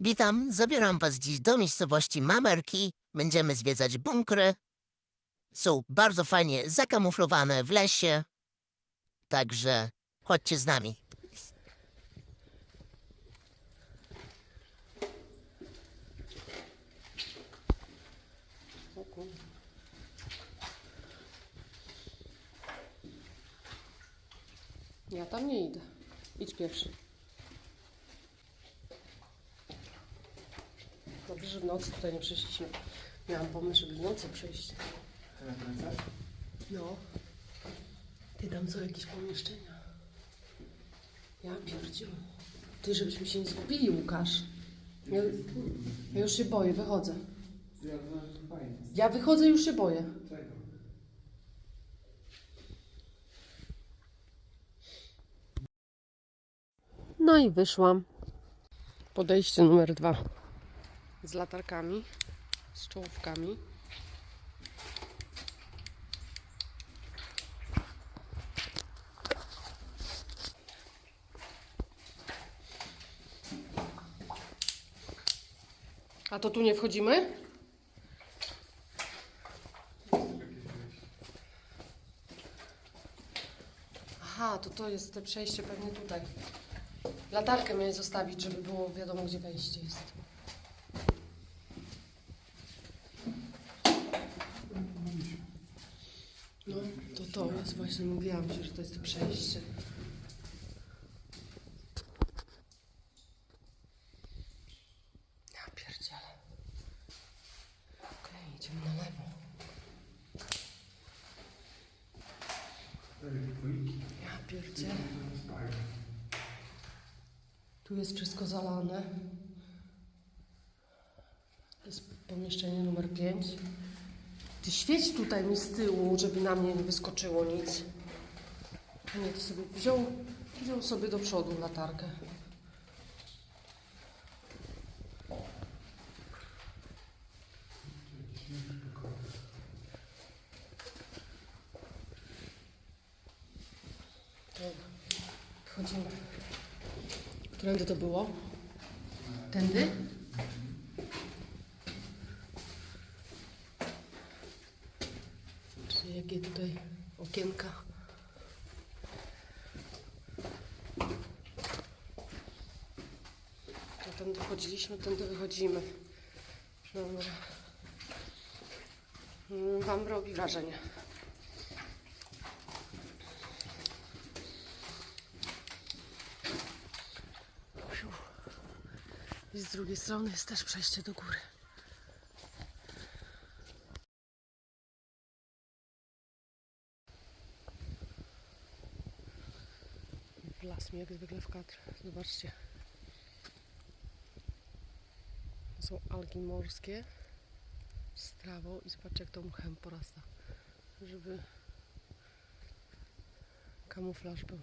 Witam, zabieram was dziś do miejscowości Mamerki. Będziemy zwiedzać bunkry. Są bardzo fajnie zakamuflowane w lesie. Także chodźcie z nami. Ja tam nie idę. Idź pierwszy. Dobrze, że w nocy tutaj nie przyszliśmy. Miałam pomysł, żeby w nocy przyjść. No. Ty tam są jakieś pomieszczenia. Ja pierdziu. Ty, żebyśmy się nie zgubili, Łukasz. Ja, ja już się boję, wychodzę. Ja wychodzę, już się boję. No i wyszłam. Podejście numer dwa. Z latarkami, z czołówkami. A to tu nie wchodzimy? Aha, to to jest te przejście pewnie tutaj. Latarkę miałem zostawić, żeby było wiadomo, gdzie wejście jest. No, to to jest właśnie, mówiłam ci, że to jest to przejście. Ja pierdzielę. Okej, idziemy na lewo. Ja pierdzielę. Tu jest wszystko zalane. To jest pomieszczenie numer 5. Ty świeć tutaj mi z tyłu, żeby na mnie nie wyskoczyło nic. Nie, to sobie wziął, wziął sobie do przodu latarkę. Dobra, wchodzimy. Którędy to było? Tędy? Jakie tutaj okienka? No tędy wchodziliśmy, tędy wychodzimy. Dobra. Mm, Wam robi wrażenie. Z drugiej strony jest też przejście do góry. Las mi jak zwykle w kadr. Zobaczcie. To są algi morskie z trawą i zobaczcie jak to mchem porasta. Żeby kamuflaż był.